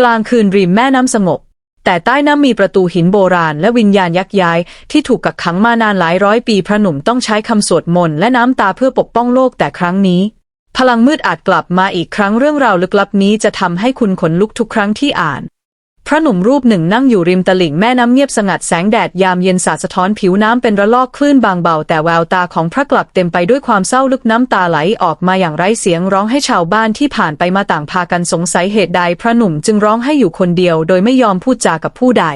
กลางคืนริมแม่น้ำสงบ แต่ใต้น้ำมีประตูหินโบราณและวิญญาณยักษ์ย้าย ที่ถูกกักขังมานานหลายร้อยปีพระหนุ่มต้องใช้คำสวดมนต์และน้ำตาเพื่อปกป้องโลกแต่ครั้งนี้ พลังมืดอาจกลับมาอีกครั้งเรื่องราวลึกลับนี้จะทำให้คุณขนลุกทุกครั้งที่อ่าน ระหนุ่มรูปหนึ่งนั่งอยู่ริมตลิ่งแม่น้ำเงียบสงัดแสงแดดยามเย็นสาดสะท้อนผิวน้ำเป็นระลอกคลื่นบางเบา แต่แววตาของพระกลับเต็มไปด้วยความเศร้าลึกน้ำตาไหลออกมาอย่างไร้เสียงร้องให้ชาวบ้านที่ผ่านไปมาต่างพากันสงสัยเหตุใดพระหนุ่มจึงร้องให้อยู่คนเดียวโดยไม่ยอมพูดจากับผู้ใด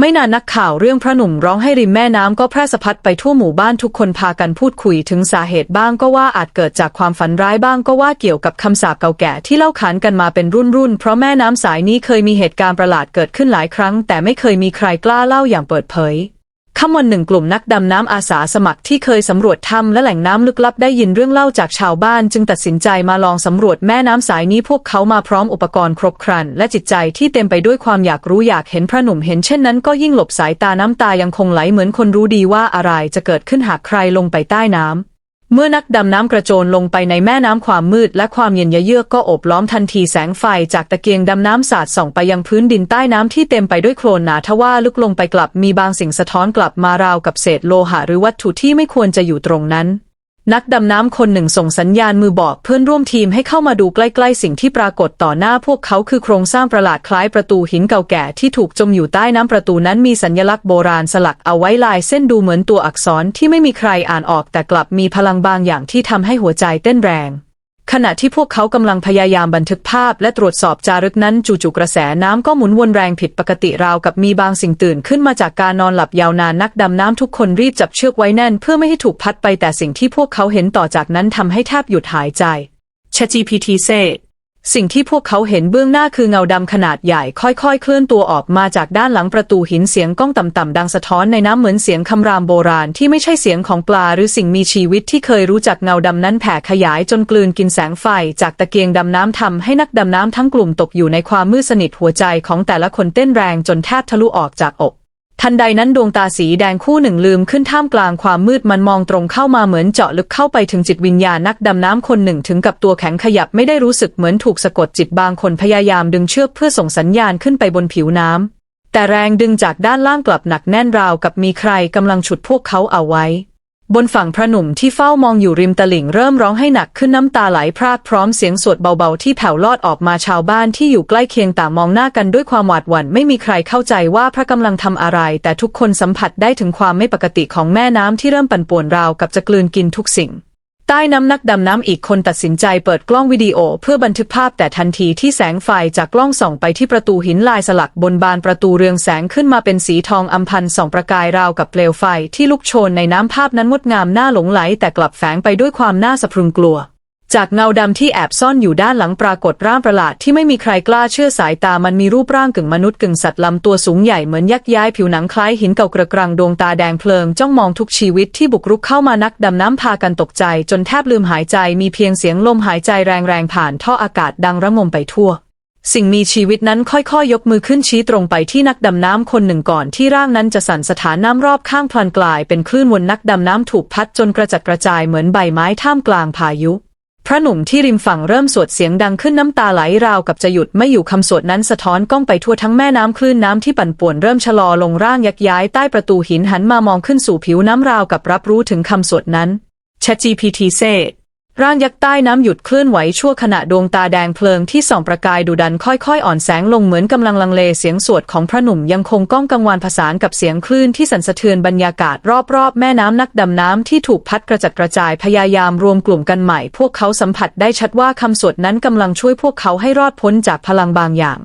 ไม่นานนักข่าวเรื่องพระหนุ่มร้องให้ริมแม่น้ำก็แพร่สะพัดไปทั่วหมู่บ้านทุกคนพากันพูดคุยถึงสาเหตุบ้างก็ว่าอาจเกิดจากความฝันร้ายบ้างก็ว่าเกี่ยวกับคำสาปเก่าแก่ที่เล่าขานกันมาเป็นรุ่นรุ่นเพราะแม่น้ำสายนี้เคยมีเหตุการณ์ประหลาดเกิดขึ้นหลายครั้ง แต่ไม่เคยมีใครกล้าเล่าอย่างเปิดเผย ค่ำวันหนึ่งกลุ่มนักดำน้ำอาสาสมัครที่เคยสำรวจถ้ำและแหล่งน้ำลึกลับได้ยินเรื่องเล่าจากชาวบ้าน จึงตัดสินใจมาลองสำรวจแม่น้ำสายนี้พวกเขามาพร้อมอุปกรณ์ครบครัน และจิตใจที่เต็มไปด้วยความอยากรู้อยากเห็นพระหนุ่มเห็นเช่นนั้นก็ยิ่งหลบสายตาน้ำตายังคงไหลเหมือนคนรู้ดีว่าอะไรจะเกิดขึ้นหากใครลงไปใต้น้ำ เมื่อนักดำน้ำกระโจนลงไปในแม่น้ำความมืดและความเย็นเยือกก็โอบล้อมทันทีแสงไฟจากตะเกียงดำน้ำสาดส่องไปยังพื้นดินใต้น้ำที่เต็มไปด้วยโคลนหนาทว่าลึกลงไปกลับมีบางสิ่งสะท้อนกลับมาราวกับเศษโลหะหรือวัตถุที่ไม่ควรจะอยู่ตรงนั้น นักดำน้ำคนหนึ่งส่งสัญญาณมือบอกเพื่อนร่วมทีมให้เข้ามาดูใกล้ๆสิ่งที่ปรากฏต่อหน้าพวกเขาคือโครงสร้างประหลาดคล้ายประตูหินเก่าแก่ที่ถูกจมอยู่ใต้น้ำประตูนั้นมีสัญลักษณ์โบราณสลักเอาไว้ลายเส้นดูเหมือนตัวอักษรที่ไม่มีใครอ่านออกแต่กลับมีพลังบางอย่างที่ทำให้หัวใจเต้นแรง ขณะที่พวกเขากำลังพยายามบันทึกภาพและตรวจสอบจารึกนั้นจู่ๆกระแสน้ำก็หมุนวนแรงผิดปกติราวกับมีบางสิ่งตื่นขึ้นมาจากการนอนหลับยาวนานนักดำน้ำทุกคนรีบจับเชือกไว้แน่นเพื่อไม่ให้ถูกพัดไปแต่สิ่งที่พวกเขาเห็นต่อจากนั้นทำให้แทบหยุดหายใจ ChatGPT เซ สิ่งที่พวกเขาเห็นเบื้องหน้าคือเงาดำขนาดใหญ่ค่อยๆ เคลื่อนตัวออกมาจากด้านหลังประตูหินเสียงก้องต่ำๆดังสะท้อนในน้ำเหมือนเสียงคำรามโบราณที่ไม่ใช่เสียงของปลาหรือสิ่งมีชีวิตที่เคยรู้จักเงาดำนั้นแผ่ขยายจนกลืนกินแสงไฟจากตะเกียงดำน้ำทำให้นักดำน้ำทั้งกลุ่มตกอยู่ในความมืดสนิทหัวใจของแต่ละคนเต้นแรงจนแทบทะลุออกจากอก ทันใดนั้นดวงตาสีแดงคู่หนึ่งลืมขึ้นท่ามกลางความมืดมันมองตรงเข้ามาเหมือนเจาะลึกเข้าไปถึงจิตวิญญาณนักดำน้ำคนหนึ่งถึงกับตัวแข็งขยับไม่ได้รู้สึกเหมือนถูกสะกดจิตบางคนพยายามดึงเชือกเพื่อส่งสัญญาณขึ้นไปบนผิวน้ำแต่แรงดึงจากด้านล่างกลับหนักแน่นราวกับมีใครกำลังฉุดพวกเขาเอาไว้ บนฝั่งพระหนุ่มที่เฝ้ามองอยู่ริมตลิ่งเริ่มร้องให้หนักขึ้นน้ำตาไหลพรากพร้อมเสียงสวดเบาๆที่แผ่วลอดออกมาชาวบ้านที่อยู่ใกล้เคียงต่างมองหน้ากันด้วยความหวาดหวั่นไม่มีใครเข้าใจว่าพระกำลังทำอะไร แต่ทุกคนสัมผัสได้ถึงความไม่ปกติของแม่น้ำที่เริ่มปั่นป่วนราวกับจะกลืนกินทุกสิ่ง ใต้น้ำนักดำน้ำอีกคนตัดสินใจเปิดกล้องวิดีโอเพื่อบันทึกภาพแต่ทันทีที่แสงไฟจากกล้องส่องไปที่ประตูหินลายสลักบนบานประตูเรืองแสงขึ้นมาเป็นสีทองอมพันส่องประกายราวกับเปลวไฟที่ลุกโชนในน้ำภาพนั้นงดงามน่าหลงไหลแต่กลับแฝงไปด้วยความน่าสะพรึงกลัว จากเงาดำที่แอบซ่อนอยู่ด้านหลังปรากฏร่างประหลาดที่ไม่มีใครกล้าเชื่อสายตามันมีรูปร่างกึ่งมนุษย์กึ่งสัตว์ลำตัวสูงใหญ่เหมือนยักษ์ย้ายผิวหนังคล้ายหินเก่ากระกรังดวงตาแดงเพลิงจ้องมองทุกชีวิตที่บุกรุกเข้ามานักดำน้ำพากันตกใจ จนแทบลืมหายใจมีเพียงเสียงลมหายใจแรงๆผ่านท่ออากาศดังระงมไปทั่วสิ่งมีชีวิตนั้นค่อยๆ ยกมือขึ้นชี้ตรงไปที่นักดำน้ำคนหนึ่งก่อนที่ร่างนั้นจะสั่นสถานน้ำรอบข้างพลันกลายเป็นคลื่นวนนักดำน้ำถูกพัดจนกระจัดกระจายเหมือนใบไม้ท่ามกลางพายุ พระหนุ่มที่ริมฝั่งเริ่มสวดเสียงดังขึ้นน้ำตาไหลราวกับจะหยุดไม่อยู่คำสวดนั้นสะท้อนกล้องไปทั่วทั้งแม่น้ำคลื่นน้ำที่ปั่นป่วนเริ่มชะลอลงร่างยักย้ายใต้ประตูหินหันมามองขึ้นสู่ผิวน้ำราวกับรับรู้ถึงคำสวดนั้น ChatGPT เซ ร่างยักษ์ใต้น้ำหยุดเคลื่อนไหวชั่วขณะดวงตาแดงเพลิงที่ส่องประกายดุดันค่อยๆ อ่อนแสงลงเหมือนกำลังลังเลเสียงสวดของพระหนุ่มยังคงก้องกังวานผสานกับเสียงคลื่นที่สั่นสะเทือนบรรยากาศรอบๆ แม่น้ำนักดำน้ำที่ถูกพัดกระจัดกระจายพยายามรวมกลุ่มกันใหม่ พวกเขาสัมผัสได้ชัดว่าคำสวดนั้นกำลังช่วยพวกเขาให้รอดพ้นจากพลังบางอย่าง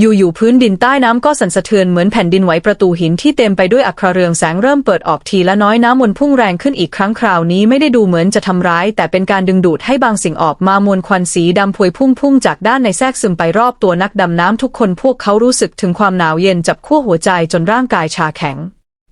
อยู่ๆพื้นดินใต้น้ำก็สั่นสะเทือนเหมือนแผ่นดินไหวประตูหินที่เต็มไปด้วยอัคราเรืองแสงเริ่มเปิดออกทีละน้อยน้ำมนพุ่งแรงขึ้นอีกครั้งคราวนี้ไม่ได้ดูเหมือนจะทำร้าย แต่เป็นการดึงดูดให้บางสิ่งออกมามวลควันสีดำพวยพุ่งพุ่งจากด้านในแทรกซึมไปรอบตัวนักดำน้ำทุกคนพวกเขารู้สึกถึงความหนาวเย็นจับขั้วหัวใจจนร่างกายชาแข็ง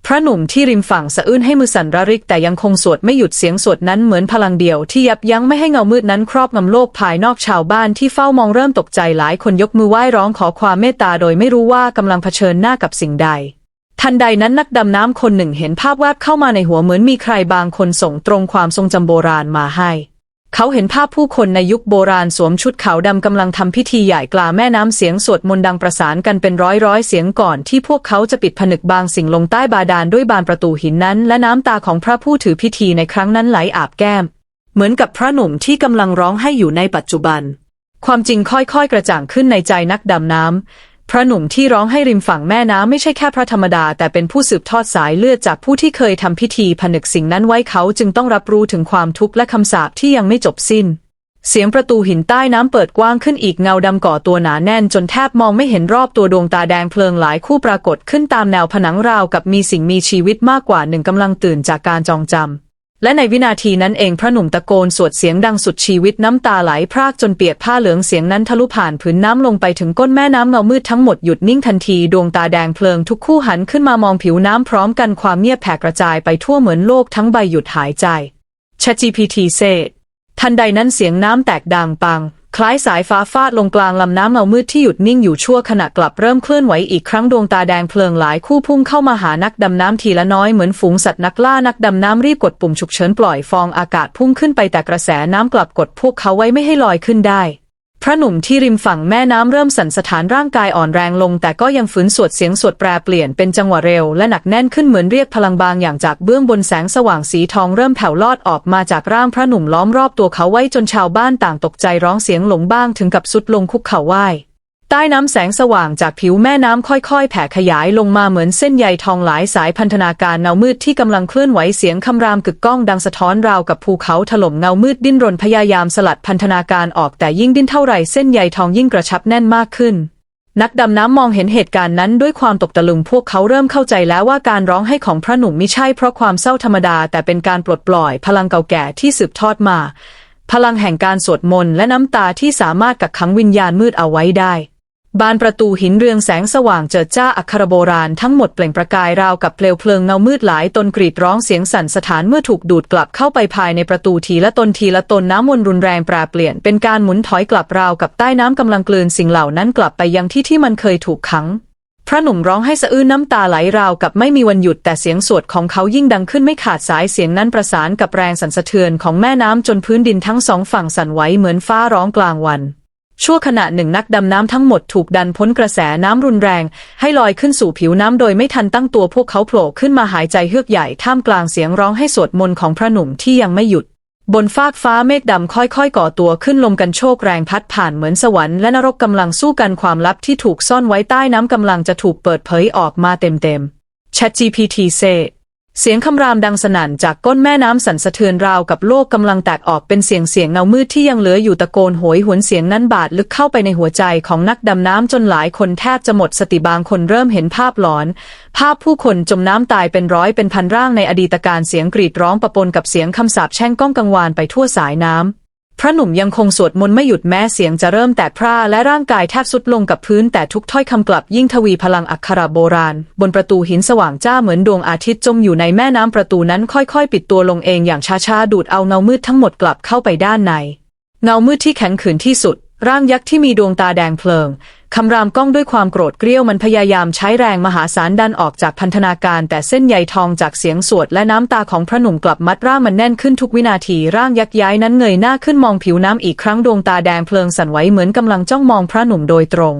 พระหนุ่มที่ริมฝั่งสะอื้นให้มือสั่นระริกแต่ยังคงสวดไม่หยุดเสียงสวดนั้นเหมือนพลังเดียวที่ยับยั้งไม่ให้เงามืดนั้นครอบงำโลกภายนอกชาวบ้านที่เฝ้ามองเริ่มตกใจหลายคนยกมือไหว้ร้องขอความเมตตาโดยไม่รู้ว่ากำลังเผชิญหน้ากับสิ่งใด ทันใดนั้นนักดำน้ำคนหนึ่งเห็นภาพแวบเข้ามาในหัวเหมือนมีใครบางคนส่งตรงความทรงจำโบราณมาให้ เขาเห็นภาพผู้คนในยุคโบราณสวมชุดขาวดำกำลังทำพิธีใหญ่กลาแม่น้ำเสียงสวดมนต์ดังประสานกันเป็นร้อยร้อยเสียงก่อนที่พวกเขาจะปิดผนึกบางสิ่งลงใต้บาดาลด้วยบานประตูหินนั้น และน้ำตาของพระผู้ถือพิธีในครั้งนั้นไหลอาบแก้ม เหมือนกับพระหนุ่มที่กำลังร้องให้อยู่ในปัจจุบัน ความจริงค่อยๆ กระจ่างขึ้นในใจนักดำน้ำ พระหนุ่มที่ร้องให้ริมฝั่งแม่น้ำไม่ใช่แค่พระธรรมดา แต่เป็นผู้สืบทอดสายเลือดจากผู้ที่เคยทำพิธีผนึกสิ่งนั้นไว้เขาจึงต้องรับรู้ถึงความทุกข์และคำสาปที่ยังไม่จบสิ้น เสียงประตูหินใต้น้ำเปิดกว้างขึ้นอีกเงาดำก่อตัวหนาแน่นจนแทบมองไม่เห็นรอบตัวดวงตาแดงเพลิงหลายคู่ปรากฏขึ้นตามแนวผนังราวกับมีสิ่งมีชีวิตมากกว่าหนึ่งกำลังตื่นจากการจองจำ และในวินาทีนั้นเองพระหนุ่มตะโกนสวดเสียงดังสุดชีวิตน้ำตาไหลพรากจนเปียกผ้าเหลืองเสียงนั้นทะลุผ่านผืนน้ำลงไปถึงก้นแม่น้ำเงามืดทั้งหมดหยุดนิ่งทันทีดวงตาแดงเพลิงทุกคู่หันขึ้นมามองผิวน้ำพร้อมกันความเงียบแผ่กระจายไปทั่วเหมือนโลกทั้งใบหยุดหายใจ ChatGPT เซทันใดนั้นเสียงน้ำแตกดังปัง คล้ายสายฟ้าฟาดลงกลางลำน้ำเงามืดที่หยุดนิ่งอยู่ชั่วขณะกลับเริ่มเคลื่อนไหวอีกครั้งดวงตาแดงเพลิงหลายคู่พุ่งเข้ามาหานักดำน้ำทีละน้อยเหมือนฝูงสัตว์นักล่านักดำน้ำรีบกดปุ่มฉุกเฉินปล่อยฟองอากาศพุ่งขึ้นไปแต่กระแสน้ำกลับกดพวกเขาไว้ไม่ให้ลอยขึ้นได้ พระหนุ่มที่ริมฝั่งแม่น้ำเริ่มสั่นสะท้านร่างกายอ่อนแรงลง แต่ก็ยังฝืนสวดเสียงสวดแปรเปลี่ยนเป็นจังหวะเร็วและหนักแน่นขึ้นเหมือนเรียกพลังบางอย่างจากเบื้องบนแสงสว่างสีทองเริ่มแผ่วลอดออกมาจากร่างพระหนุ่มล้อมรอบตัวเขาไว้จนชาวบ้านต่างตกใจร้องเสียงหลงบ้างถึงกับสุดลงคุกเข่าไหว้ ใต้น้ำแสงสว่างจากผิวแม่น้ำค่อยๆ แผ่ขยายลงมาเหมือนเส้นใยทองหลายสายพันธนาการเงามืดที่กำลังเคลื่อนไหวเสียงคำรามกึกก้องดังสะท้อนราวกับภูเขาถล่มเงามืดดิ้นรนพยายามสลัดพันธนาการออกแต่ยิ่งดิ้นเท่าไหร่เส้นใยทองยิ่งกระชับแน่นมากขึ้น นักดำน้ำมองเห็นเหตุการณ์นั้นด้วยความตกตะลึงพวกเขาเริ่มเข้าใจแล้วว่าการร้องให้ของพระหนุ่มไม่ใช่เพราะความเศร้าธรรมดาแต่เป็นการปลดปล่อยพลังเก่าแก่ที่สืบทอดมา พลังแห่งการสวดมนต์และน้ำตาที่สามารถกักขังวิญญาณมืดเอาไว้ได้ บานประตูหินเรืองแสงสว่างเจิดจ้าอัครโบราณทั้งหมดเปล่งประกายราวกับเปลวเพลิงเงามืดหลายตนกรีดร้องเสียงสั่นสถานเมื่อถูกดูดกลับเข้าไปภายในประตูทีละตนทีละตนน้ำวนรุนแรงแปรเปลี่ยนเป็นการหมุนถอยกลับราวกับใต้น้ำกำลังกลืนสิ่งเหล่านั้นกลับไปยังที่ที่มันเคยถูกขัง พระหนุ่มร้องให้สะอื้นน้ำตาไหลราวกับไม่มีวันหยุดแต่เสียงสวดของเขายิ่งดังขึ้นไม่ขาดสายเสียงนั้นประสานกับแรงสั่นสะเทือนของแม่น้ำจนพื้นดินทั้งสองฝั่งสั่นไหวเหมือนฟ้าร้องกลางวัน ชั่วขณะหนึ่งนักดำน้ำทั้งหมดถูกดันพ้นกระแสน้ำรุนแรง ให้ลอยขึ้นสู่ผิวน้ำโดยไม่ทันตั้งตัวพวกเขาโผล่ขึ้นมาหายใจเฮือกใหญ่ท่ามกลางเสียงร้องให้สวดมนต์ของพระหนุ่มที่ยังไม่หยุด บนฟากฟ้าเมฆดำค่อยๆ ก่อตัวขึ้นลมกันโชกแรงพัดผ่านเหมือนสวรรค์และนรกกำลังสู้กันความลับที่ถูกซ่อนไว้ใต้น้ำกำลังจะถูกเปิดเผยออกมาเต็มๆ ChatGPT เซ เสียงคำรามดังสนั่นจากก้นแม่น้ำสั่นสะเทือนราวกับโลกกำลังแตกออกเป็นเสียงเสียงเงามืดที่ยังเหลืออยู่ตะโกนโหยหวนเสียงนั้นบาดลึกเข้าไปในหัวใจของนักดำน้ำจนหลายคนแทบจะหมดสติบางคนเริ่มเห็นภาพหลอน ภาพผู้คนจมน้ำตายเป็นร้อยเป็นพันร่างในอดีตการเสียงกรีดร้องประปนกับเสียงคำสาปแช่งก้องกังวานไปทั่วสายน้ำ พระหนุ่มยังคงสวดมนต์ไม่หยุดแม้เสียงจะเริ่มแตกพร่าและร่างกายแทบสุดลงกับพื้นแต่ทุกถ้อยคำกลับยิ่งทวีพลังอักขระโบราณ บนประตูหินสว่างจ้าเหมือนดวงอาทิตย์จมอยู่ในแม่น้ำประตูนั้นค่อยๆ ปิดตัวลงเองอย่างช้าๆ ดูดเอาเงามืดทั้งหมดกลับเข้าไปด้านใน เงามืดที่แข็งขืนที่สุด ร่างยักษ์ที่มีดวงตาแดงเพลิง คำรามก้องด้วยความโกรธเกรี้ยวมันพยายามใช้แรงมหาศาลดันออกจากพันธนาการ แต่เส้นใยทองจากเสียงสวดและน้ำตาของพระหนุ่มกลับมัดร่างมันแน่นขึ้นทุกวินาทีร่างยักษ์ย้ายนั้นเงยหน้าขึ้นมองผิวน้ำอีกครั้งดวงตาแดงเพลิงสั่นไหวเหมือนกำลังจ้องมองพระหนุ่มโดยตรง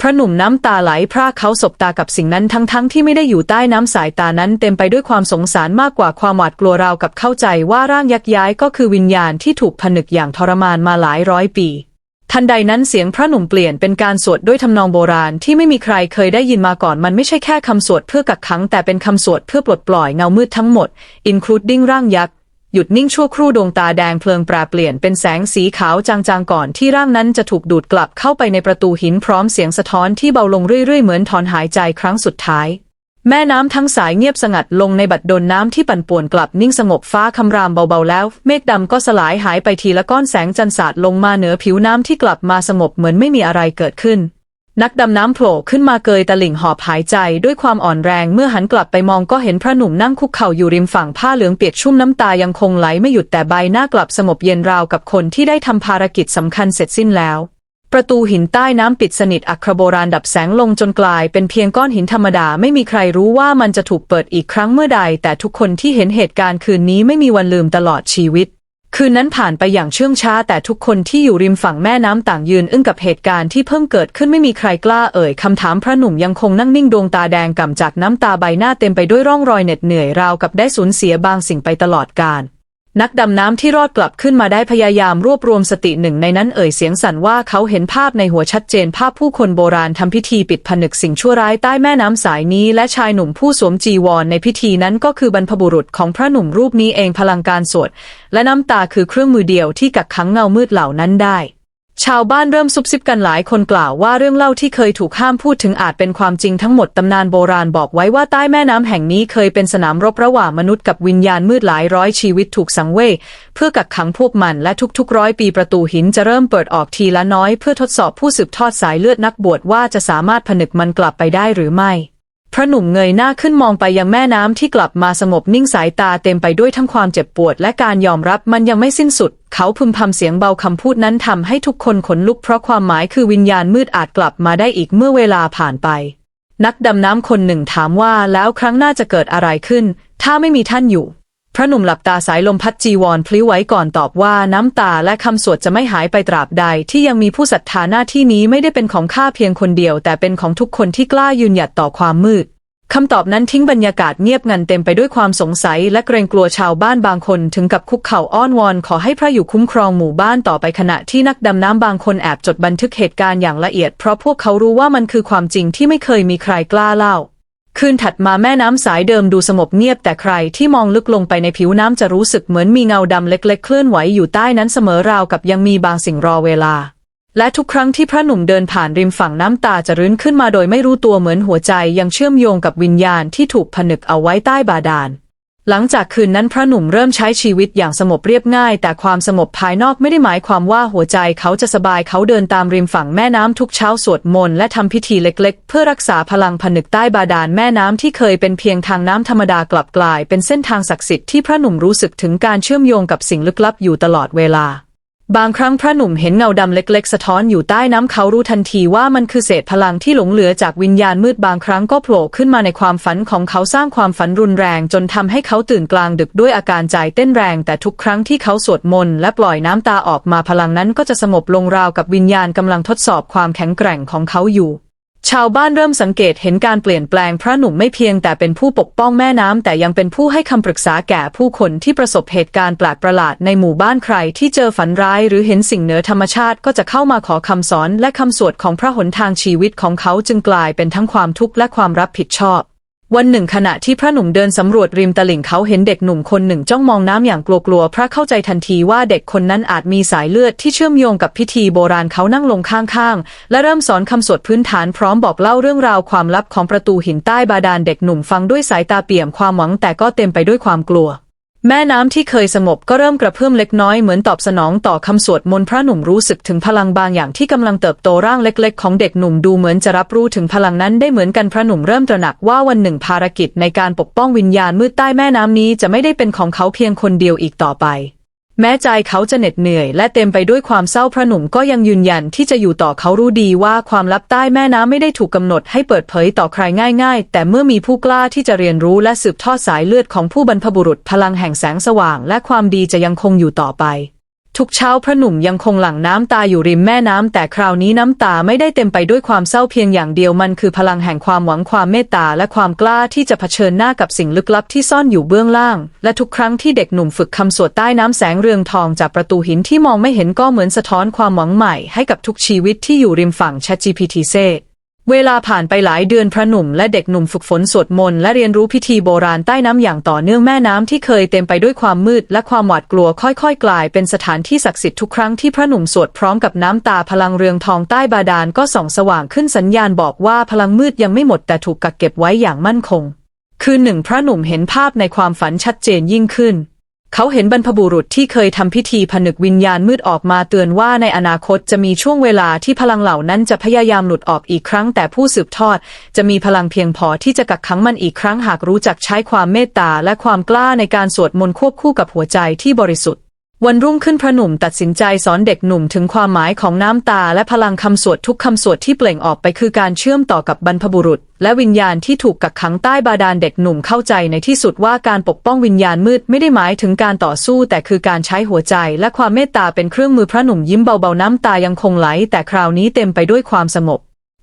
พระหนุ่มน้ำตาไหลพรากเขาสบตากับสิ่งนั้นทั้งๆที่ไม่ได้อยู่ใต้น้ำสายตานั้นเต็มไปด้วยความสงสารมากกว่าความหวาดกลัวราวกับเข้าใจว่าร่างยักษ์ย้ายก็คือวิญญาณที่ถูกผนึกอย่างทรมานมาหลายร้อยปี ทันใดนั้นเสียงพระหนุ่มเปลี่ยนเป็นการสวดด้วยทำนองโบราณที่ไม่มีใครเคยได้ยินมาก่อนมันไม่ใช่แค่คำสวดเพื่อกักขัง แต่เป็นคำสวดเพื่อปลดปล่อยเงามืดทั้งหมด including ร่างยักษ์หยุดนิ่งชั่วครู่ดวงตาแดงเพลิงแปรเปลี่ยนเป็นแสงสีขาวจางๆก่อนที่ร่างนั้นจะถูกดูดกลับเข้าไปในประตูหินพร้อมเสียงสะท้อนที่เบาลงเรื่อยๆเหมือนถอนหายใจครั้งสุดท้าย แม่น้ำทั้งสายเงียบสงัดลงในบัดดลน้ำที่ปั่นป่วนกลับนิ่งสงบฟ้าคำรามเบาๆแล้ว เมฆดำก็สลายหายไปทีละก้อนแสงจันทร์สาดลงมาเหนือผิวน้ำที่กลับมาสงบเหมือนไม่มีอะไรเกิดขึ้น นักดำน้ำโผล่ขึ้นมาเกยตะหลิ่งหอบหายใจด้วยความอ่อนแรงเมื่อหันกลับไปมองก็เห็นพระหนุ่มนั่งคุกเข่าอยู่ริมฝั่งผ้าเหลืองเปียกชุ่มน้ำตายังคงไหลไม่หยุดแต่ใบหน้ากลับสงบเย็นราวกับคนที่ได้ทำภารกิจสำคัญเสร็จสิ้นแล้ว ประตูหินใต้น้ำปิดสนิทอัครโบราณดับแสงลงจนกลายเป็นเพียงก้อนหินธรรมดาไม่มีใครรู้ว่ามันจะถูกเปิดอีกครั้งเมื่อใด แต่ทุกคนที่เห็นเหตุการณ์คืนนี้ไม่มีวันลืมตลอดชีวิต คืนนั้นผ่านไปอย่างเชื่องช้า แต่ทุกคนที่อยู่ริมฝั่งแม่น้ำต่างยืนอึ้งกับเหตุการณ์ที่เพิ่งเกิดขึ้นไม่มีใครกล้าเอ่ยคำถามพระหนุ่มยังคงนั่งนิ่งดวงตาแดงก่ำจากน้ำตาใบหน้าเต็มไปด้วยร่องรอยเหน็ดเหนื่อยราวกับได้สูญเสียบางสิ่งไปตลอดกาล นักดำน้ำที่รอดกลับขึ้นมาได้พยายามรวบรวมสติหนึ่งในนั้นเอ่ยเสียงสั่นว่าเขาเห็นภาพในหัวชัดเจนภาพผู้คนโบราณทำพิธีปิดผนึกสิ่งชั่วร้ายใต้แม่น้ำสายนี้ และชายหนุ่มผู้สวมจีวรในพิธีนั้นก็คือบรรพบุรุษของพระหนุ่มรูปนี้เองพลังการสวดและน้ำตาคือเครื่องมือเดียวที่กักขังเงามืดเหล่านั้นได้ ชาวบ้านเริ่มซุบซิบกันหลายคนกล่าวว่าเรื่องเล่าที่เคยถูกห้ามพูดถึงอาจเป็นความจริงทั้งหมดตำนานโบราณบอกไว้ว่าใต้แม่น้ำแห่งนี้เคยเป็นสนามรบระหว่างมนุษย์กับวิญญาณมืดหลายร้อยชีวิตถูกสังเวยเพื่อกักขังพวกมันและทุกๆร้อยปีประตูหินจะเริ่มเปิดออกทีละน้อยเพื่อทดสอบผู้สืบทอดสายเลือดนักบวชว่าจะสามารถผนึกมันกลับไปได้หรือไม่ พระหนุ่มเงยหน้าขึ้นมองไปยังแม่น้ำที่กลับมาสงบนิ่งสายตาเต็มไปด้วยทั้งความเจ็บปวดและการยอมรับมันยังไม่สิ้นสุด เขาพึมพำเสียงเบาคำพูดนั้นทำให้ทุกคนขนลุกเพราะความหมายคือวิญญาณมืดอาจกลับมาได้อีกเมื่อเวลาผ่านไป นักดำน้ำคนหนึ่งถามว่าแล้วครั้งหน้าจะเกิดอะไรขึ้น ถ้าไม่มีท่านอยู่ พระหนุ่มหลับตาสายลมพัดจีวรพลิ้วไหวก่อนตอบว่าน้ำตาและคำสวดจะไม่หายไปตราบใด ที่ยังมีผู้ศรัทธาหน้าที่นี้ไม่ได้เป็นของข้าเพียงคนเดียว แต่เป็นของทุกคนที่กล้ายืนหยัดต่อความมืดคำตอบนั้นทิ้งบรรยากาศเงียบงันเต็มไปด้วยความสงสัย และเกรงกลัวชาวบ้านบางคนถึงกับคุกเข่าอ้อนวอน ขอให้พระอยู่คุ้มครองหมู่บ้านต่อไปขณะที่นักดำน้ำบางคนแอบจดบันทึกเหตุการณ์อย่างละเอียด เพราะพวกเขารู้ว่ามันคือความจริงที่ไม่เคยมีใครกล้าเล่า คืนถัดมาแม่น้ำสายเดิมดูสงบเงียบแต่ใครที่มองลึกลงไปในผิวน้ำจะรู้สึกเหมือนมีเงาดำเล็กๆ เคลื่อนไหวอยู่ใต้นั้นเสมอราวกับยังมีบางสิ่งรอเวลา และทุกครั้งที่พระหนุ่มเดินผ่านริมฝั่งน้ำตาจะรื้นขึ้นมาโดยไม่รู้ตัวเหมือนหัวใจยังเชื่อมโยงกับวิญญาณที่ถูกผนึกเอาไว้ใต้บาดาล หลังจากคืนนั้นพระหนุ่มเริ่มใช้ชีวิตอย่างสงบเรียบง่าย แต่ความสงบภายนอกไม่ได้หมายความว่าหัวใจเขาจะสบายเขาเดินตามริมฝั่งแม่น้ำทุกเช้าสวดมนต์และทำพิธีเล็กๆ เพื่อรักษาพลังผนึกใต้บาดาลแม่น้ำที่เคยเป็นเพียงทางน้ำธรรมดากลับกลาย เป็นเส้นทางศักดิ์สิทธิ์ที่พระหนุ่มรู้สึกถึงการเชื่อมโยงกับสิ่งลึกลับอยู่ตลอดเวลา บางครั้งพระหนุ่มเห็นเงาดำเล็ก ๆ สะท้อนอยู่ใต้น้ำเขารู้ทันทีว่ามันคือเศษพลังที่หลงเหลือจากวิญญาณมืดบางครั้งก็โผล่ขึ้นมาในความฝันของเขาสร้างความฝันรุนแรง จนทำให้เขาตื่นกลางดึกด้วยอาการใจเต้นแรง แต่ทุกครั้งที่เขาสวดมนต์และปล่อยน้ำตาออกมาพลังนั้นก็จะสงบลงราวกับวิญญาณกำลังทดสอบความแข็งแกร่งของเขาอยู่ ชาวบ้านเริ่มสังเกตเห็นการเปลี่ยนแปลงพระหนุ่มไม่เพียงแต่เป็นผู้ปกป้องแม่น้ำแต่ยังเป็นผู้ให้คำปรึกษาแก่ผู้คนที่ประสบเหตุการณ์แปลกประหลาดในหมู่บ้านใครที่เจอฝันร้ายหรือเห็นสิ่งเหนือธรรมชาติก็จะเข้ามาขอคำสอนและคำสวดของพระหนทางชีวิตของเขาจึงกลายเป็นทั้งความทุกข์และความรับผิดชอบ วันหนึ่งขณะที่พระหนุ่มเดินสำรวจริมตลิ่งเขาเห็นเด็กหนุ่มคนหนึ่งจ้องมองน้ำอย่างกลัวๆ พระเข้าใจทันทีว่าเด็กคนนั้นอาจมีสายเลือดที่เชื่อมโยงกับพิธีโบราณเขานั่งลงข้างๆ และเริ่มสอนคำสวดพื้นฐานพร้อมบอกเล่าเรื่องราวความลับของประตูหินใต้บาดาลเด็กหนุ่มฟังด้วยสายตาเปี่ยมความหวังแต่ก็เต็มไปด้วยความกลัว แม่น้ำที่เคยสงบก็เริ่มกระเพื่อมเล็กน้อยเหมือนตอบสนองต่อคำสวดมนต์พระหนุ่มรู้สึกถึงพลังบางอย่างที่กำลังเติบโตร่างเล็ก ๆ ของเด็กหนุ่มดูเหมือนจะรับรู้ถึงพลังนั้นได้เหมือนกันพระหนุ่มเริ่มตระหนักว่าวันหนึ่งภารกิจในการปกป้องวิญญาณมืดใต้แม่น้ำนี้จะไม่ได้เป็นของเขาเพียงคนเดียวอีกต่อไป แม้ใจเขาจะเหน็ดเหนื่อย และเต็มไปด้วยความเศร้าพระหนุ่มก็ยังยืนยันที่จะอยู่ต่อเขารู้ดีว่าความลับใต้แม่น้ำไม่ได้ถูกกำหนดให้เปิดเผยต่อใครง่าย ๆ แต่เมื่อมีผู้กล้าที่จะเรียนรู้และสืบทอดสายเลือดของผู้บรรพบุรุษพลังแห่งแสงสว่าง และความดีจะยังคงอยู่ต่อไป ทุกเช้าพระหนุ่มยังคงหลั่งน้ำตาอยู่ริมแม่น้ำแต่คราวนี้น้ำตาไม่ได้เต็มไปด้วยความเศร้าเพียงอย่างเดียวมันคือพลังแห่งความหวังความเมตตาและความกล้าที่จะเผชิญหน้ากับสิ่งลึกลับที่ซ่อนอยู่เบื้องล่าง และทุกครั้งที่เด็กหนุ่มฝึกคำสวดใต้น้ำแสงเรืองทองจากประตูหินที่มองไม่เห็นก็เหมือนสะท้อนความหวังใหม่ให้กับทุกชีวิตที่อยู่ริมฝั่ง ChatGPT เซ เวลาผ่านไปหลายเดือนพระหนุ่มและเด็กหนุ่มฝึกฝนสวดมนต์และเรียนรู้พิธีโบราณใต้น้ำอย่างต่อเนื่องแม่น้ำที่เคยเต็มไปด้วยความมืดและความหวาดกลัวค่อยๆ กลายเป็นสถานที่ศักดิ์สิทธิ์ทุกครั้งที่พระหนุ่มสวดพร้อมกับน้ำตาพลังเรืองทองใต้บาดาลก็ส่องสว่างขึ้นสัญญาณบอกว่าพลังมืดยังไม่หมดแต่ถูกกักเก็บไว้อย่างมั่นคง คืนหนึ่งพระหนุ่มเห็นภาพในความฝันชัดเจนยิ่งขึ้น เขาเห็นบรรพบุรุษที่เคยทำพิธีผนึกวิญญาณมืดออกมาเตือนว่าในอนาคตจะมีช่วงเวลาที่พลังเหล่านั้นจะพยายามหลุดออกอีกครั้ง แต่ผู้สืบทอด จะมีพลังเพียงพอที่จะกักขังมันอีกครั้งหากรู้จักใช้ความเมตตาและความกล้าในการสวดมนต์ควบคู่กับหัวใจที่บริสุทธิ์ วันรุ่งขึ้นพระหนุ่มตัดสินใจสอนเด็กหนุ่มถึงความหมายของน้ำตาและพลังคำสวดทุกคำสวดที่เปล่งออกไปคือการเชื่อมต่อกับบรรพบุรุษ และวิญญาณที่ถูกกักขังใต้บาดาลเด็กหนุ่มเข้าใจในที่สุดว่าการปกป้องวิญญาณมืดไม่ได้หมายถึงการต่อสู้ แต่คือการใช้หัวใจ และความเมตตาเป็นเครื่องมือพระหนุ่มยิ้มเบาๆน้ำตายังคงไหล แต่คราวนี้เต็มไปด้วยความสงบ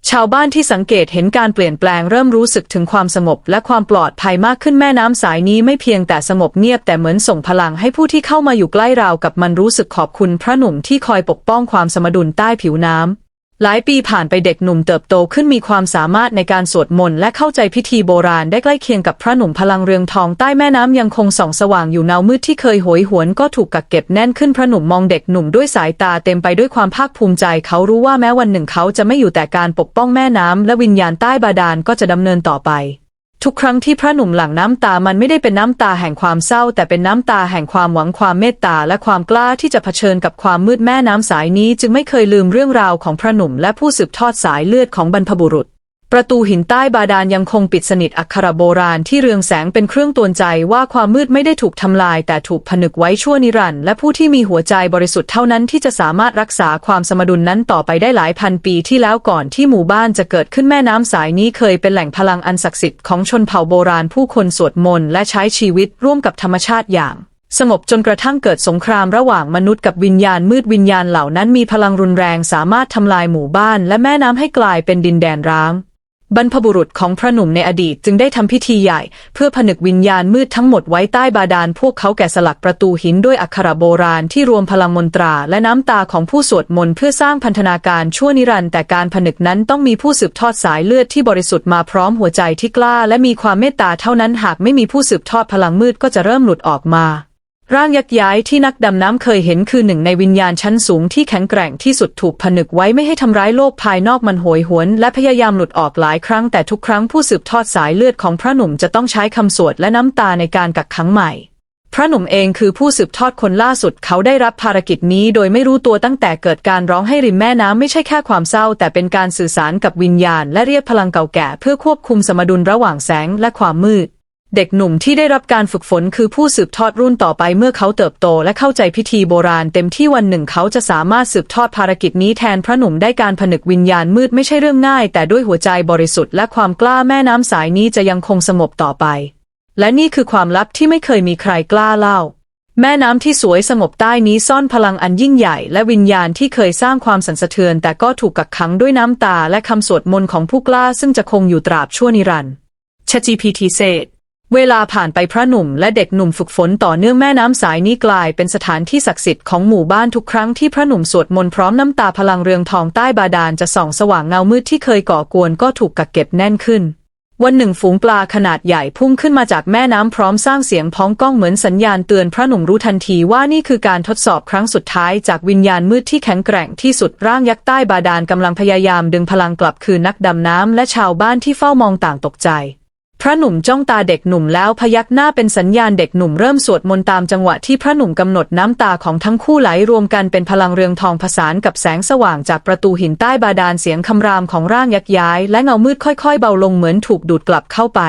ชาวบ้านที่สังเกตเห็นการเปลี่ยนแปลงเริ่มรู้สึกถึงความสงบและความปลอดภัยมากขึ้นแม่น้ำสายนี้ไม่เพียงแต่สงบเงียบแต่เหมือนส่งพลังให้ผู้ที่เข้ามาอยู่ใกล้ราวกับมันรู้สึกขอบคุณพระหนุ่มที่คอยปกป้องความสมดุลใต้ผิวน้ำ หลายปีผ่านไปเด็กหนุ่มเติบโตขึ้นมีความสามารถในการสวดมนต์และเข้าใจพิธีโบราณได้ใกล้เคียงกับพระหนุ่มพลังเรืองทองใต้แม่น้ำยังคงส่องสว่างอยู่เงามืดที่เคยโหยหวนก็ถูกกักเก็บแน่นขึ้นพระหนุ่มมองเด็กหนุ่มด้วยสายตาเต็มไปด้วยความภาคภูมิใจ เขารู้ว่าแม้วันหนึ่งเขาจะไม่อยู่แต่การปกป้องแม่น้ำและวิญญาณใต้บาดาลก็จะดำเนินต่อไป ทุกครั้งที่พระหนุ่มหลั่งน้ำตามันไม่ได้เป็นน้ำตาแห่งความเศร้า แต่เป็นน้ำตาแห่งความหวังความเมตตาและความกล้าที่จะเผชิญกับความมืดแม่น้ำสายนี้ จึงไม่เคยลืมเรื่องราวของพระหนุ่มและผู้สืบทอดสายเลือดของบรรพบุรุษ ประตูหินใต้บาดาลยังคงปิดสนิทอักขระโบราณที่เรืองแสงเป็นเครื่องตือนใจว่าความมืดไม่ได้ถูกทำลาย แต่ถูกผนึกไว้ชั่วนิรันดร์และผู้ที่มีหัวใจบริสุทธิ์เท่านั้นที่จะสามารถรักษาความสมดุลนั้นต่อไปได้หลายพันปีที่แล้วก่อนที่หมู่บ้านจะเกิดขึ้นแม่น้ำสายนี้เคยเป็นแหล่งพลังอันศักดิ์สิทธิ์ของชนเผ่าโบราณผู้คนสวดมนต์และใช้ชีวิตร่วมกับธรรมชาติอย่างสงบจนกระทั่งเกิดสงครามระหว่างมนุษย์กับวิญญาณมืดวิญญาณเหล่านั้นมีพลังรุนแรงสามารถทำลายหมู่บ้านและแม่น้ำให้กลายเป็นดินแดนร้าง บรรพบุรุษของพระหนุ่มในอดีตจึงได้ทำพิธีใหญ่ เพื่อผนึกวิญญาณมืดทั้งหมดไว้ใต้บาดาลพวกเขาแกะสลักประตูหินด้วยอักขระโบราณที่รวมพลังมนตราและน้ำตาของผู้สวดมนต์เพื่อสร้างพันธนาการชั่วนิรันดร์แต่การผนึกนั้นต้องมีผู้สืบทอดสายเลือดที่บริสุทธิ์มาพร้อมหัวใจที่กล้า และมีความเมตตาเท่านั้นหากไม่มีผู้สืบทอดพลังมืดก็จะเริ่มหลุดออกมา ร่างยักษ์ย้ายที่นักดำน้ำเคยเห็นคือหนึ่งในวิญญาณชั้นสูงที่แข็งแกร่งที่สุดถูกผนึกไว้ไม่ให้ทำร้ายโลกภายนอกมันโหยหวน และพยายามหลุดออกหลายครั้งแต่ทุกครั้งผู้สืบทอดสายเลือดของพระหนุ่มจะต้องใช้คำสวดและน้ำตาในการกักขังใหม่ พระหนุ่มเองคือผู้สืบทอดคนล่าสุดเขาได้รับภารกิจนี้โดยไม่รู้ตัวตั้งแต่เกิดการร้องให้ริมแม่น้ำไม่ใช่แค่ความเศร้า แต่เป็นการสื่อสารกับวิญญาณ และเรียกพลังเก่าแก่ เพื่อควบคุมสมดุลระหว่างแสงและความมืด เด็กหนุ่มที่ได้รับการฝึกฝนคือผู้สืบทอดรุ่นต่อไปเมื่อเขาเติบโตและเข้าใจพิธีโบราณเต็มที่วันหนึ่งเขาจะสามารถสืบทอดภารกิจนี้แทนพระหนุ่มได้การผนึกวิญญาณมืดไม่ใช่เรื่องง่าย แต่ด้วยหัวใจบริสุทธิ์และความกล้าแม่น้ำสายนี้จะยังคงสงบต่อไป และนี่คือความลับที่ไม่เคยมีใครกล้าเล่า แม่น้ำที่สวยสงบใต้นี้ซ่อนพลังอันยิ่งใหญ่ และวิญญาณที่เคยสร้างความสันสะเทือน แต่ก็ถูกกักขังด้วยน้ำตาและคำสวดมนต์ของผู้กล้าซึ่งจะคงอยู่ตราบชั่วนิรันดร์ ChatGPT เศษ เวลาผ่านไปพระหนุ่มและเด็กหนุ่มฝึกฝนต่อเนื่องแม่น้ำสายนี้กลายเป็นสถานที่ศักดิ์สิทธิ์ของหมู่บ้านทุกครั้งที่พระหนุ่มสวดมนต์พร้อมน้ำตาพลังเรืองทองใต้บาดาลจะส่องสว่างเงามืดที่เคยก่อกวนก็ถูกกักเก็บแน่นขึ้น วันหนึ่งฝูงปลาขนาดใหญ่พุ่งขึ้นมาจากแม่น้ำพร้อมสร้างเสียงพ้องก้องเหมือนสัญญาณเตือนพระหนุ่มรู้ทันทีว่านี่คือการทดสอบครั้งสุดท้ายจากวิญญาณมืดที่แข็งแกร่งที่สุดร่างยักษ์ใต้บาดาลกำลังพยายามดึงพลังกลับคืนนักดำน้ำและชาวบ้านที่เฝ้ามองต่างตกใจ พระหนุ่มจ้องตาเด็กหนุ่มแล้วพยักหน้าเป็นสัญญาณเด็กหนุ่มเริ่มสวดมนต์ตามจังหวะที่พระหนุ่มกำหนดน้ำตาของทั้งคู่ไหลรวมกันเป็นพลังเรืองทองผสานกับแสงสว่างจากประตูหินใต้บาดาลเสียงคำรามของร่างยักษ์ย้าย และเงามืดค่อย ๆ เบาลงเหมือนถูกดูดกลับเข้าไป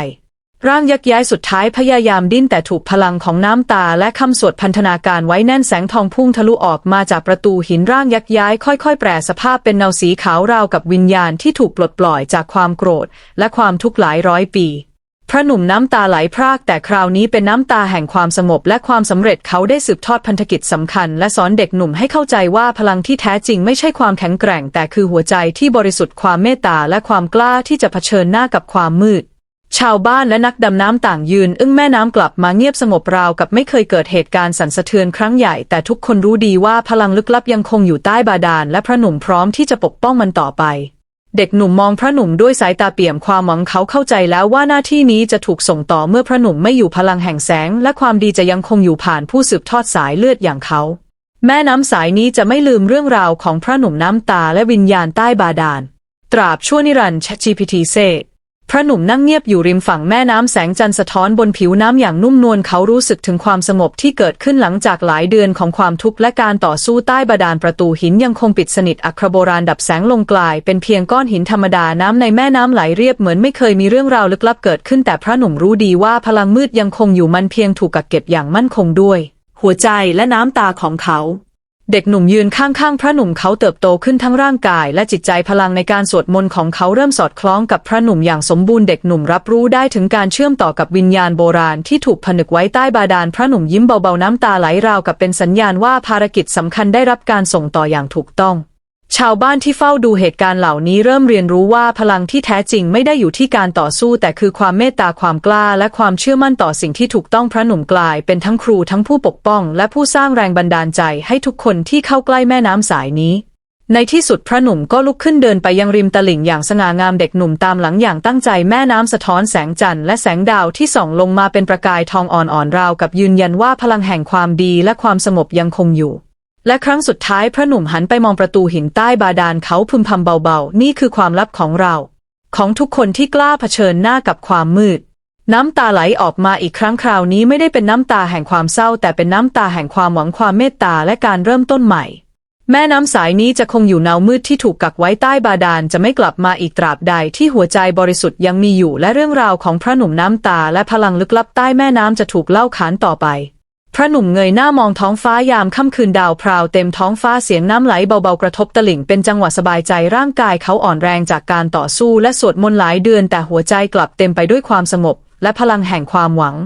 ร่างยักษ์ย้ายสุดท้ายพยายามดิ้นแต่ถูกพลังของน้ำตาและคำสวดพันธนาการไว้แน่นแสงทองพุ่งทะลุออกมาจากประตูหินร่างยักษ์ย้ายค่อย ๆ แปรสภาพเป็นเงาสีขาวราวกับวิญญาณที่ถูกปลดปล่อยจากความโกรธ และความทุกข์หลายร้อยปี พระหนุ่มน้ำตาไหลพรากแต่คราวนี้เป็นน้ำตาแห่งความสงบและความสำเร็จเขาได้สืบทอดพันธกิจสำคัญ และสอนเด็กหนุ่มให้เข้าใจว่าพลังที่แท้จริงไม่ใช่ความแข็งแกร่ง แต่คือหัวใจที่บริสุทธิ์ความเมตตาและความกล้าที่จะเผชิญหน้ากับความมืด ชาวบ้านและนักดำน้ำต่างยืน อึ้งแม่น้ำกลับมาเงียบสงบราวกับไม่เคยเกิดเหตุการณ์สั่นสะเทือนครั้งใหญ่ แต่ทุกคนรู้ดีว่าพลังลึกลับยังคงอยู่ใต้บาดาลและพระหนุ่มพร้อมที่จะปกป้องมันต่อไป เด็กหนุ่มมองพระหนุ่มด้วยสายตาเปี่ยมความหวังเขาเข้าใจแล้วว่าหน้าที่นี้จะถูกส่งต่อเมื่อพระหนุ่มไม่อยู่พลังแห่งแสง และความดีจะยังคงอยู่ผ่านผู้สืบทอดสายเลือดอย่างเขา แม่น้ำสายนี้จะไม่ลืมเรื่องราวของพระหนุ่มน้ำตาและวิญญาณใต้บาดาล ตราบชั่วนิรันดร์ ChatGPT เซ พระหนุ่มนั่งเงียบอยู่ริมฝั่งแม่น้ำแสงจันทร์สะท้อนบนผิวน้ำอย่างนุ่มนวลเขารู้สึกถึงความสงบที่เกิดขึ้นหลังจากหลายเดือนของความทุกข์และการต่อสู้ใต้บาดาลประตูหินยังคงปิดสนิทอัครโบราณดับแสงลงกลาย เป็นเพียงก้อนหินธรรมดาน้ำในแม่น้ำไหลเรียบเหมือนไม่เคยมีเรื่องราวลึกลับเกิดขึ้นแต่พระหนุ่มรู้ดีว่าพลังมืดยังคงอยู่มันเพียงถูกกักเก็บอย่างมั่นคงด้วย หัวใจและน้ำตาของเขา เด็กหนุ่มยืนข้างๆ พระหนุ่มเขาเติบโตขึ้นทั้งร่างกายและจิตใจพลังในการสวดมนต์ของเขาเริ่มสอดคล้องกับพระหนุ่มอย่างสมบูรณ์เด็กหนุ่มรับรู้ได้ถึงการเชื่อมต่อกับวิญญาณโบราณที่ถูกผนึกไว้ใต้บาดาลพระหนุ่มยิ้มเบาๆน้ำตาไหลราวกับเป็นสัญญาณว่าภารกิจสำคัญได้รับการส่งต่ออย่างถูกต้อง ชาวบ้านที่เฝ้าดูเหตุการณ์เหล่านี้เริ่มเรียนรู้ว่าพลังที่แท้จริงไม่ได้อยู่ที่การต่อสู้ แต่คือความเมตตาความกล้า และความเชื่อมั่นต่อสิ่งที่ถูกต้องพระหนุ่มกลาย เป็นทั้งครูทั้งผู้ปกป้อง และผู้สร้างแรงบันดาลใจให้ทุกคนที่เข้าใกล้แม่น้ำสายนี้ ในที่สุดพระหนุ่มก็ลุกขึ้นเดินไปยังริมตลิ่งอย่างสง่างามเด็กหนุ่มตามหลังอย่างตั้งใจแม่น้ำสะท้อนแสงจันทร์และแสงดาวที่ส่องลงมาเป็นประกายทองอ่อนๆราวกับยืนยันว่าพลังแห่งความดีและความสงบยังคงอยู่ และครั้งสุดท้ายพระหนุ่มหันไปมองประตูหินใต้บาดาลเขาพึมพำเบาๆ นี่คือความลับของเรา ของทุกคนที่กล้าเผชิญหน้ากับความมืด น้ำตาไหลออกมาอีกครั้งคราวนี้ไม่ได้เป็นน้ำตาแห่งความเศร้า แต่เป็นน้ำตาแห่งความหวังความเมตตาและการเริ่มต้นใหม่ แม่น้ำสายนี้จะคงอยู่เนามืดที่ถูกกักไว้ใต้บาดาลจะไม่กลับมาอีกตราบใดที่หัวใจบริสุทธิ์ยังมีอยู่และเรื่องราวของพระหนุ่มน้ำตาและพลังลึกลับใต้แม่น้ำจะถูกเล่าขานต่อไป พระหนุ่มเงยหน้ามองท้องฟ้ายามค่ำคืนดาวพราวเต็มท้องฟ้าเสียงน้ำไหลเบาๆกระทบตลิ่งเป็นจังหวะสบายใจร่างกายเขาอ่อนแรงจากการต่อสู้และสวดมนต์หลายเดือนแต่หัวใจกลับเต็มไปด้วยความสงบและพลังแห่งความหวัง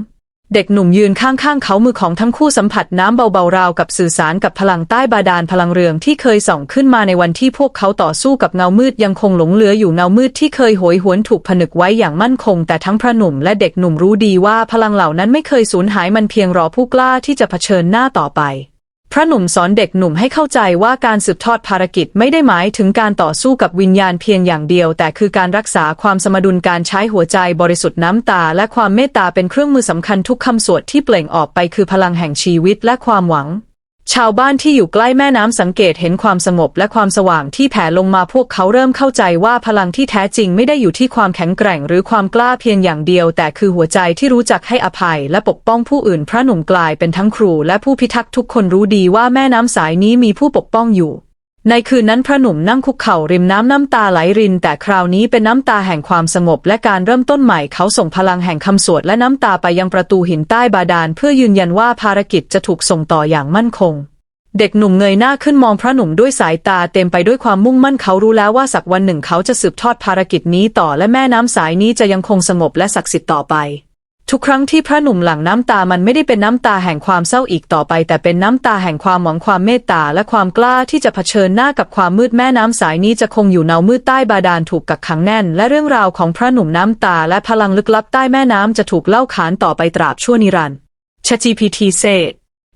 เด็กหนุ่มยืนข้างๆเขามือของทั้งคู่สัมผัสน้ำเบาๆราวกับสื่อสารกับพลังใต้บาดาลพลังเรืองที่เคยส่องขึ้นมาในวันที่พวกเขาต่อสู้กับเงามืดยังคงหลงเหลืออยู่เงามืดที่เคยโหยหวนถูกผนึกไว้อย่างมั่นคง แต่ทั้งพระหนุ่มและเด็กหนุ่มรู้ดีว่าพลังเหล่านั้นไม่เคยสูญหายมันเพียงรอผู้กล้าที่จะเผชิญหน้าต่อไป ระหนุ่มสอนเด็กหนุ่มให้เข้าใจว่าการสืบทอดภารกิจไม่ได้หมายถึงการต่อสู้กับวิญญาณเพียงอย่างเดียว แต่คือการรักษาความสมดุลการใช้หัวใจบริสุทธิ์น้ำตา และความเมตตาเป็นเครื่องมือสำคัญทุกคำสวดที่เปล่งออกไปคือพลังแห่งชีวิตและความหวัง ชาวบ้านที่อยู่ใกล้แม่น้ำสังเกตเห็นความสงบและความสว่างที่แผ่ลงมาพวกเขาเริ่มเข้าใจว่าพลังที่แท้จริงไม่ได้อยู่ที่ความแข็งแกร่งหรือความกล้าเพียงอย่างเดียว แต่คือหัวใจที่รู้จักให้อภัยและปกป้องผู้อื่นพระหนุ่มกลายเป็นทั้งครูและผู้พิทักษ์ทุกคนรู้ดีว่าแม่น้ำสายนี้มีผู้ปกป้องอยู่ ในคืนนั้นพระหนุ่มนั่งคุกเข่าริมน้ำน้ำตาไหลริน แต่คราวนี้เป็นน้ำตาแห่งความสงบและการเริ่มต้นใหม่เขาส่งพลังแห่งคำสวดและน้ำตาไปยังประตูหินใต้บาดาลเพื่อยืนยันว่าภารกิจจะถูกส่งต่ออย่างมั่นคง เด็กหนุ่มเงยหน้าขึ้นมองพระหนุ่มด้วยสายตาเต็มไปด้วยความมุ่งมั่นเขารู้แล้วว่าสักวันหนึ่งเขาจะสืบทอดภารกิจนี้ต่อและแม่น้ำสายนี้จะยังคงสงบและศักดิ์สิทธิ์ต่อไป ทุกครั้งที่พระหนุ่มหลั่งน้ำตามันไม่ได้เป็นน้ำตาแห่งความเศร้าอีกต่อไป แต่เป็นน้ำตาแห่งความหวังความเมตตาและความกล้าที่จะเผชิญหน้ากับความมืดแม่น้ำสายนี้จะคงอยู่เนามืดใต้บาดาลถูกกักขังแน่น และเรื่องราวของพระหนุ่มน้ำตาและพลังลึกลับใต้แม่น้ำจะถูกเล่าขานต่อไปตราบชั่วนิรันดร์ ChatGPT said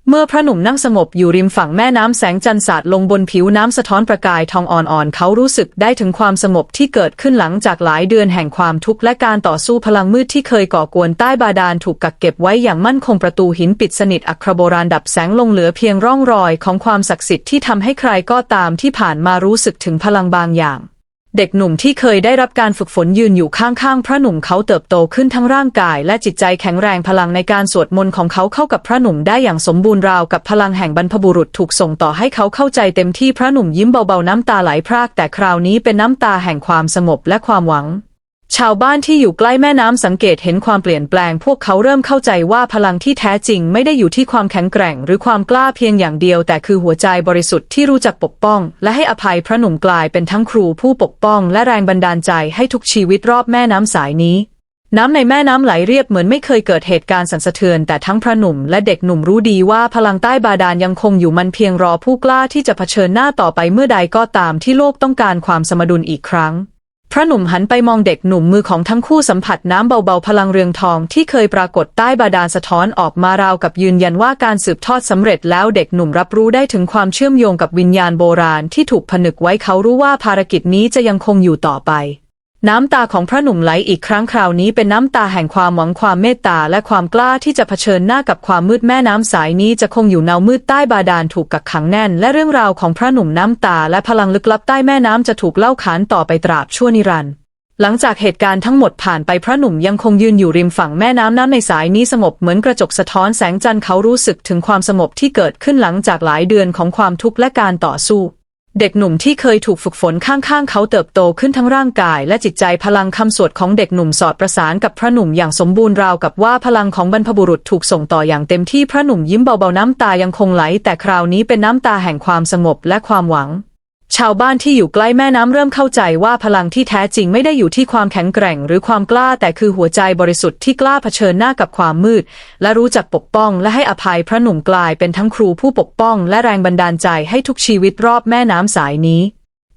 เมื่อพระหนุ่มนั่งสงบอยู่ริมฝั่งแม่น้ำแสงจันทร์สาดลงบนผิวน้ำสะท้อนประกายทองอ่อนๆ เขารู้สึกได้ถึงความสงบที่เกิดขึ้นหลังจากหลายเดือนแห่งความทุกข์และการต่อสู้พลังมืดที่เคยก่อกวนใต้บาดาลถูกกักเก็บไว้อย่างมั่นคงประตูหินปิดสนิทอัครโบราณดับแสงลงเหลือเพียงร่องรอยของความศักดิ์สิทธิ์ที่ทำให้ใครก็ตามที่ผ่านมารู้สึกถึงพลังบางอย่าง เด็กหนุ่มที่เคยได้รับการฝึกฝนยืนอยู่ข้างๆ พระหนุ่มเขาเติบโตขึ้นทั้งร่างกาย และจิตใจแข็งแรงพลังในการสวดมนต์ของเขาเข้ากับพระหนุ่มได้อย่างสมบูรณ์ราวกับพลังแห่งบรรพบุรุษถูกส่งต่อให้เขาเข้าใจเต็มที่พระหนุ่มยิ้มเบาๆน้ำตาไหลพราก แต่คราวนี้เป็นน้ำตาแห่งความสงบและความหวัง ชาวบ้านที่อยู่ใกล้แม่น้ำสังเกตเห็นความเปลี่ยนแปลง พวกเขาเริ่มเข้าใจว่าพลังที่แท้จริงไม่ได้อยู่ที่ความแข็งแกร่ง หรือความกล้าเพียงอย่างเดียว แต่คือหัวใจบริสุทธิ์ที่รู้จักปกป้อง และให้อภัยพระหนุ่มกลายเป็นทั้งครูผู้ปกป้อง และแรงบันดาลใจให้ทุกชีวิตรอบแม่น้ำสายนี้ น้ำในแม่น้ำไหลเรียบเหมือนไม่เคยเกิดเหตุการณ์สั่นสะเทือน แต่ทั้งพระหนุ่มและเด็กหนุ่มรู้ดีว่าพลังใต้บาดาลยังคงอยู่มันเพียงรอผู้กล้าที่จะเผชิญหน้าต่อไปเมื่อใดก็ตามที่โลกต้องการความสมดุลอีกครั้ง พระหนุ่มหันไปมองเด็กหนุ่มมือของทั้งคู่สัมผัสน้ำเบาๆพลังเรืองทองที่เคยปรากฏใต้บาดาลสะท้อนออกมาราวกับยืนยันว่าการสืบทอดสำเร็จแล้วเด็กหนุ่มรับรู้ได้ถึงความเชื่อมโยงกับวิญญาณโบราณที่ถูกผนึกไว้เขารู้ว่าภารกิจนี้จะยังคงอยู่ต่อไป น้ำตาของพระหนุ่มไหลอีกครั้งคราวนี้เป็นน้ำตาแห่งความหวังความเมตตาและความกล้าที่จะเผชิญหน้ากับความมืดแม่น้ำสายนี้จะคงอยู่เนามืดใต้บาดาลถูกกักขังแน่น และเรื่องราวของพระหนุ่มน้ำตาและพลังลึกลับใต้แม่น้ำจะถูกเล่าขานต่อไปตราบชั่วนิรันดร์หลังจากเหตุการณ์ทั้งหมดผ่านไปพระหนุ่มยังคงยืนอยู่ริมฝั่งแม่น้ำน้ำในสายนี้สงบเหมือนกระจกสะท้อนแสงจันทร์เขารู้สึกถึงความสงบที่เกิดขึ้นหลังจากหลายเดือนของความทุกข์และการต่อสู้ เด็กหนุ่มที่เคยถูกฝึกฝนข้างๆ เขาเติบโตขึ้นทั้งร่างกาย และจิตใจพลังคำสวดของเด็กหนุ่มสอดประสานกับพระหนุ่มอย่างสมบูรณ์ราวกับว่าพลังของบรรพบุรุษถูกส่งต่ออย่างเต็มที่พระหนุ่มยิ้มเบาๆน้ำตายังคงไหล แต่คราวนี้เป็นน้ำตาแห่งความสงบและความหวัง ชาวบ้านที่อยู่ใกล้แม่น้ำเริ่มเข้าใจว่าพลังที่แท้จริงไม่ได้อยู่ที่ความแข็งแกร่ง หรือความกล้าแต่คือหัวใจบริสุทธิ์ที่กล้าเผชิญหน้ากับความมืด และรู้จักปกป้องและให้อภัยพระหนุ่มกลายเป็นทั้งครูผู้ปกป้อง และแรงบันดาลใจให้ทุกชีวิตรอบแม่น้ำสายนี้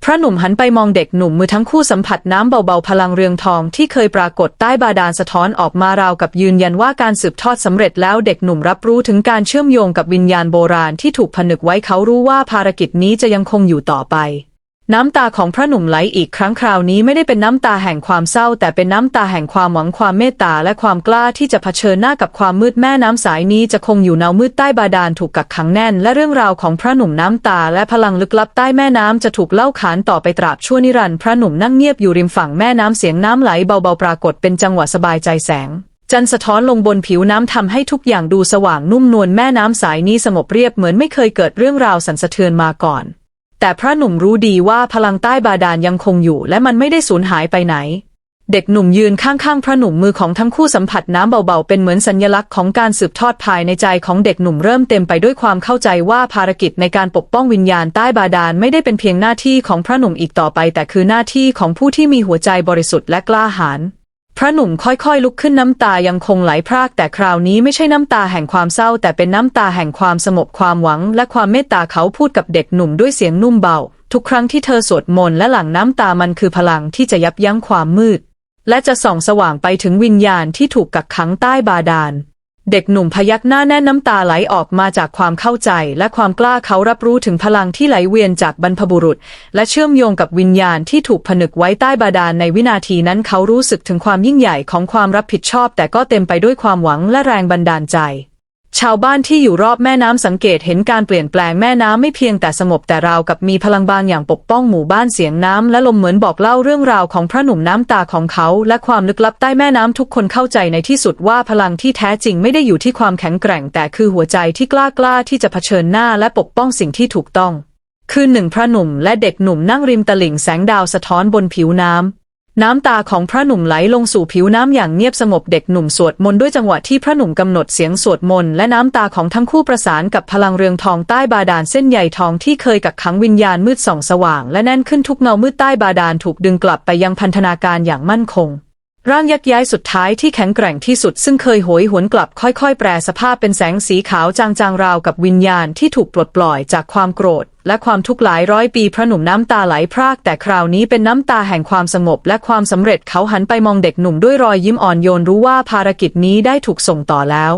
พระหนุ่มหันไปมองเด็กหนุ่มมือทั้งคู่สัมผัสน้ำเบาๆพลังเรืองทองที่เคยปรากฏใต้บาดาลสะท้อนออกมาราวกับยืนยันว่าการสืบทอดสำเร็จแล้วเด็กหนุ่มรับรู้ถึงการเชื่อมโยงกับวิญญาณโบราณที่ถูกผนึกไว้เขารู้ว่าภารกิจนี้จะยังคงอยู่ต่อไป น้ำตาของพระหนุ่มไหลอีกครั้งคราวนี้ไม่ได้เป็นน้ำตาแห่งความเศร้า แต่เป็นน้ำตาแห่งความหวังความเมตตาและความกล้าที่จะเผชิญหน้ากับความมืดแม่น้ำสายนี้จะคงอยู่เนามืดใต้บาดาลถูกกักขังแน่น และเรื่องราวของพระหนุ่มน้ำตาและพลังลึกลับใต้แม่น้ำจะถูกเล่าขานต่อไปตราบชั่วนิรันดร์พระหนุ่มนั่งเงียบอยู่ริมฝั่งแม่น้ำเสียงน้ำไหลเบาๆปรากฏเป็นจังหวะสบายใจแสงจันทร์สะท้อนลงบนผิวน้ำทำให้ทุกอย่างดูสว่างนุ่มนวลแม่น้ำสายนี้สงบเรียบเหมือนไม่เคยเกิดเรื่องราวสันสะเทือนมาก่อน แต่พระหนุ่มรู้ดีว่าพลังใต้บาดาลยังคงอยู่ และมันไม่ได้สูญหายไปไหน เด็กหนุ่มยืนข้างๆ พระหนุ่มมือของทั้งคู่สัมผัสน้ำเบาๆ เป็นเหมือนสัญลักษณ์ของการสืบทอดภายในใจของเด็กหนุ่มเริ่มเต็มไปด้วยความเข้าใจว่าภารกิจในการปกป้องวิญญาณใต้บาดาลไม่ได้เป็นเพียงหน้าที่ของพระหนุ่มอีกต่อไป แต่คือหน้าที่ของผู้ที่มีหัวใจบริสุทธิ์และกล้าหาญ พระหนุ่มค่อยๆ ลุกขึ้นน้ำตายังคงไหลพราก แต่คราวนี้ไม่ใช่น้ำตาแห่งความเศร้า แต่เป็นน้ำตาแห่งความสงบความหวัง และความเมตตาเขาพูดกับเด็กหนุ่มด้วยเสียงนุ่มเบา ทุกครั้งที่เธอสวดมนต์และหลั่งน้ำตามันคือพลังที่จะยับยั้งความมืด และจะส่องสว่างไปถึงวิญญาณที่ถูกกักขังใต้บาดาล เด็กหนุ่มพยักหน้าแน่นน้ำตาไหลออกมาจากความเข้าใจ และความกล้าเขารับรู้ถึงพลังที่ไหลเวียนจากบรรพบุรุษ และเชื่อมโยงกับวิญญาณที่ถูกผนึกไว้ใต้บาดาลในวินาทีนั้นเขารู้สึกถึงความยิ่งใหญ่ของความรับผิดชอบ แต่ก็เต็มไปด้วยความหวังและแรงบันดาลใจ ชาวบ้านที่อยู่รอบแม่น้ำสังเกตเห็นการเปลี่ยนแปลงแม่น้ำไม่เพียงแต่สงบแต่ราวกับมีพลังบางอย่างปกป้องหมู่บ้านเสียงน้ำและลมเหมือนบอกเล่าเรื่องราวของพระหนุ่มน้ำตาของเขา และความลึกลับใต้แม่น้ำทุกคนเข้าใจในที่สุดว่าพลังที่แท้จริงไม่ได้อยู่ที่ความแข็งแกร่ง แต่คือหัวใจที่กล้ากล้าที่จะเผชิญหน้าและปกป้องสิ่งที่ถูกต้อง คืนหนึ่งพระหนุ่มและเด็กหนุ่มนั่งริมตลิ่งแสงดาวสะท้อนบนผิวน้ำ น้ำตาของพระหนุ่มไหลลงสู่ผิวน้ำอย่างเงียบสงบเด็กหนุ่มสวดมนต์ด้วยจังหวะที่พระหนุ่มกำหนดเสียงสวดมนต์และน้ำตาของทั้งคู่ประสานกับพลังเรืองทองใต้บาดาลเส้นใยทองที่เคยกักขังวิญญาณมืดส่องสว่างและแน่นขึ้นทุกเงามืดใต้บาดาลถูกดึงกลับไปยังพันธนาการอย่างมั่นคง ร่างยักษ์ย้ายสุดท้ายที่แข็งแกร่งที่สุดซึ่งเคยโหยหวนกลับค่อยๆ แปรสภาพเป็นแสงสีขาวจางๆราวกับวิญญาณที่ถูกปลดปล่อยจากความโกรธ และความทุกข์หลายร้อยปีพระหนุ่มน้ำตาไหลพราก แต่คราวนี้เป็นน้ำตาแห่งความสงบและความสำเร็จเขาหันไปมองเด็กหนุ่มด้วยรอยยิ้มอ่อนโยนรู้ว่าภารกิจนี้ได้ถูกส่งต่อแล้ว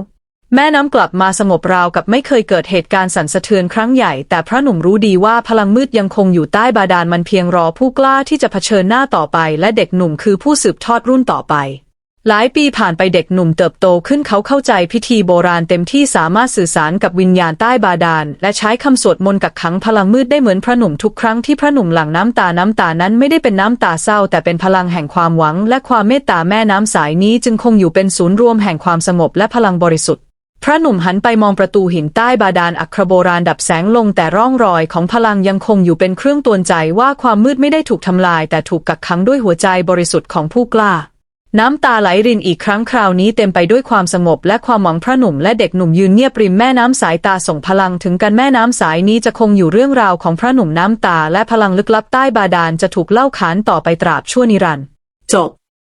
แม่น้ำกลับมาสงบราวกับไม่เคยเกิดเหตุการณ์สั่นสะเทือนครั้งใหญ่ แต่พระหนุ่มรู้ดีว่าพลังมืดยังคงอยู่ใต้บาดาลมันเพียงรอผู้กล้าที่จะเผชิญหน้าต่อไป และเด็กหนุ่มคือผู้สืบทอดรุ่นต่อไป หลายปีผ่านไปเด็กหนุ่มเติบโตขึ้นเขาเข้าใจพิธีโบราณเต็มที่สามารถสื่อสารกับวิญญาณใต้บาดาล และใช้คำสวดมนต์กักขังพลังมืดได้เหมือนพระหนุ่มทุกครั้งที่พระหนุ่มหลั่งน้ำตาน้ำตานั้นไม่ได้เป็นน้ำตาเศร้า แต่เป็นพลังแห่งความหวัง และความเมตตาแม่น้ำสายนี้จึงคงอยู่เป็นศูนย์รวมแห่งความสงบและพลังบริสุทธิ์พระหนุ่มหันไปมองประตูหินใต้บาดาลอัครโบราณดับแสงลงแต่ร่องรอยของพลังยังคงอยู่เป็นเครื่องตวนใจว่าความมืดไม่ได้ถูกทำลาย แต่ถูกกักขังด้วยหัวใจบริสุทธิ์ของผู้กล้า น้ำตาไหลรินอีกครั้งคราวนี้เต็มไปด้วยความสงบและความหวังพระหนุ่มและเด็กหนุ่มยืนเงียบริมแม่น้ำสายตาส่งพลังถึงกันแม่น้ำสายนี้จะคงอยู่เรื่องราวของพระหนุ่มน้ำตาและพลังลึกลับใต้บาดาลจะถูกเล่าขานต่อไปตราบชั่วนิรันดร์จบ